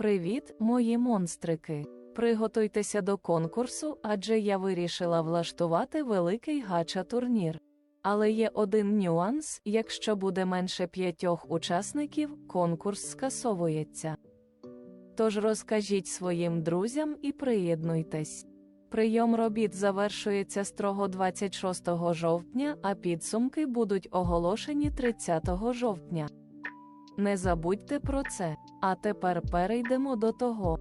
Привіт, мої монстрики! Приготуйтеся до конкурсу, адже я вирішила влаштувати великий гача-турнір. Але є один нюанс: якщо буде менше п'ятьох учасників, конкурс скасовується. Тож розкажіть своїм друзям і приєднуйтесь. Прийом робіт завершується строго 26 жовтня, а підсумки будуть оголошені 30 жовтня. Не забудьте про це. А тепер перейдемо до того,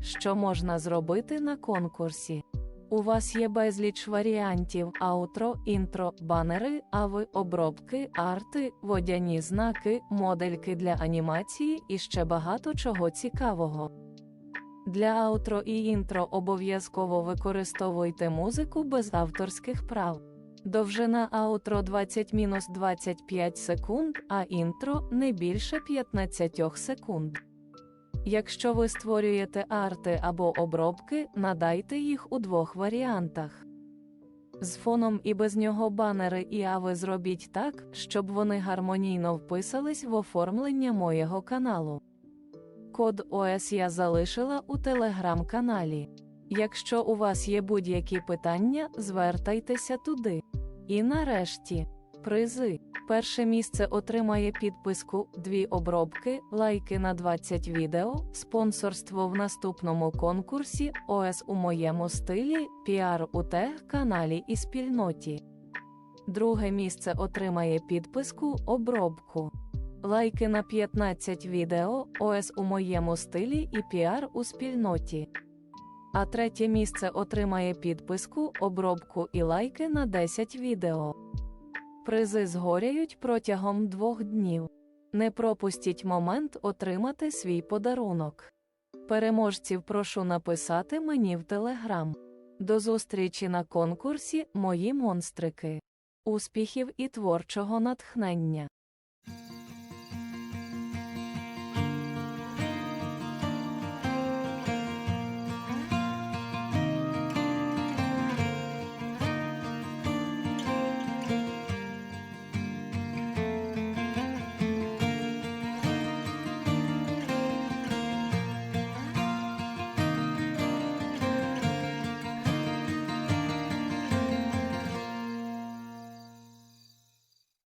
що можна зробити на конкурсі. У вас є безліч варіантів: аутро, інтро, банери, ави, обробки, арти, водяні знаки, модельки для анімації і ще багато чого цікавого. Для аутро і інтро обов'язково використовуйте музику без авторських прав. Довжина аутро 20-25 секунд, а інтро не більше 15 секунд. Якщо ви створюєте арти або обробки, надайте їх у двох варіантах. З фоном і без нього банери і ави зробіть так, щоб вони гармонійно вписались в оформлення моєго каналу. Код ОС я залишила у телеграм-каналі. Якщо у вас є будь-які питання, звертайтеся туди. І нарешті, призи. Перше місце отримає підписку, дві обробки, лайки на 20 відео, спонсорство в наступному конкурсі, ОС у моєму стилі, піар у тег каналі і спільноті. Друге місце отримає підписку, обробку. Лайки на 15 відео, ОС у моєму стилі і піар у спільноті. А третє місце отримає підписку, обробку і лайки на 10 відео. Призи згоряють протягом двох днів. Не пропустіть момент отримати свій подарунок. Переможців прошу написати мені в телеграм. До зустрічі на конкурсі, мої монстрики. Успіхів і творчого натхнення!